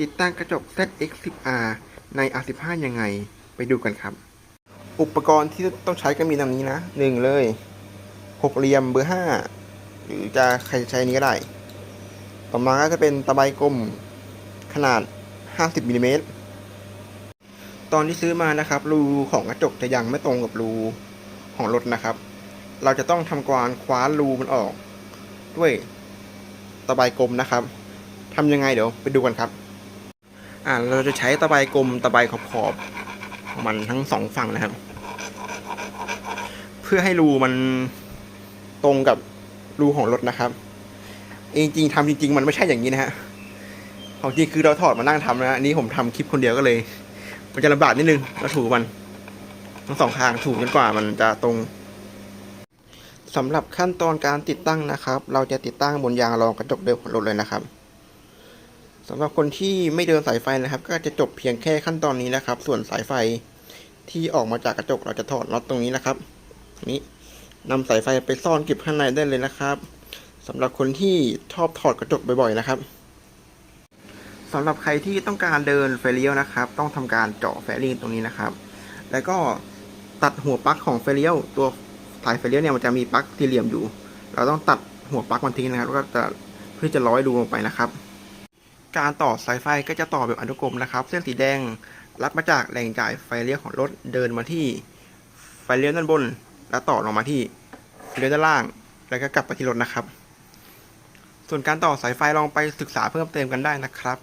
ติดตั้งกระจก ZX10R ใน R15 ยังไง ไปดูกันครับ อุปกรณ์ที่ต้องใช้ก็มีดังนี้นะหนึ่งเลยหกเหลี่ยมเบอร์ห้าหรือจะใครจะใช้นี้ก็ได้ ต่อมาก็จะเป็นตะไบกลมขนาด 50มิลลิเมตรตอนที่ซื้อมานะครับ รูของกระจกจะยังไม่ตรงกับรูของรถนะครับ เราจะต้องทำการคว้านรูมันออก ด้วยตะไบกลมนะครับทำยังไงเดี๋ยวไปดูกันครับ อ่าเราจะใช้ตะไบกลมตะไบขอบขอบมันทั้งสองฝั่งนะครับ เพื่อให้รูมันตรงกับรูของรถนะครับจริงๆทำจริง ๆ มันไม่ใช่อย่างนี้นะฮะของจริงคือเราถอดมานั่งทำนะอันนี้ผมทำคลิปคนเดียวก็เลย มันจะลำบากนิดนึงเราถูมันทั้งสองข้างถูจนกว่ามันจะตรงสำหรับขั้นตอนการติดตั้งนะครับ เราจะติดตั้งบนยางรองกระจกเดิมของรถเลยนะครับ สำหรับคนที่ไม่เดินสายไฟนะครับ ก็จะจบเพียงแค่ขั้นตอนนี้นะครับ ส่วนสายไฟที่ออกมาจากกระจกเราจะถอดน็อตตรงนี้นะครับ นี้นำสายไฟไปซ่อนเก็บข้างในได้เลยนะครับสำหรับคนที่ชอบถอดกระจกบ่อยๆนะครับสำหรับใครที่ต้องการเดินไฟเลี้ยวนะครับ ต้องทำการเจาะแฟลิงตรงนี้นะครับ แล้วก็ตัดหัวปลั๊กของไฟเลี้ยวตัวสายไฟเลี้ยวเนี่ยมันจะมีปลั๊กสี่เหลี่ยมอยู่ เราต้องตัดหัวปลั๊กมันทิ้งนะครับแล้วก็จะเพื่อจะร้อยรูลงไปนะครับ การต่อสายไฟก็จะต่อแบบอนุกรมนะครับ เส้นสีแดงรับมาจากแหล่งจ่ายไฟเลี้ยวของรถเดินมาที่ไฟเลี้ยวด้านบน แล้วต่อลงมาที่ไฟเลี้ยวด้านล่าง แล้วก็กลับไปที่รถนะครับ ส่วนการต่อสายไฟลองไปศึกษาเพิ่มเติมกันได้นะครับ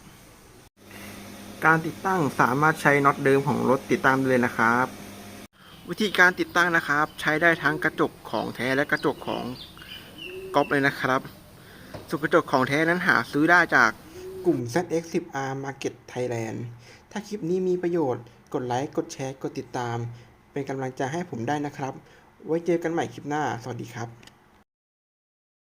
การติดตั้งสามารถใช้น็อตเดิมของรถติดตั้งได้เลยนะครับ วิธีการติดตั้งนะครับ ใช้ได้ทั้งกระจกของแท้และกระจกของก๊อปเลยนะครับส่วนกระจกของแท้นั้นหาซื้อได้จาก กลุ่ม ZX10R Market Thailand ถ้าคลิปนี้มีประโยชน์ กดไลค์ กดแชร์ กดติดตาม เป็นกำลังใจให้ผมได้นะครับ ไว้เจอกันใหม่คลิปหน้า สวัสดีครับ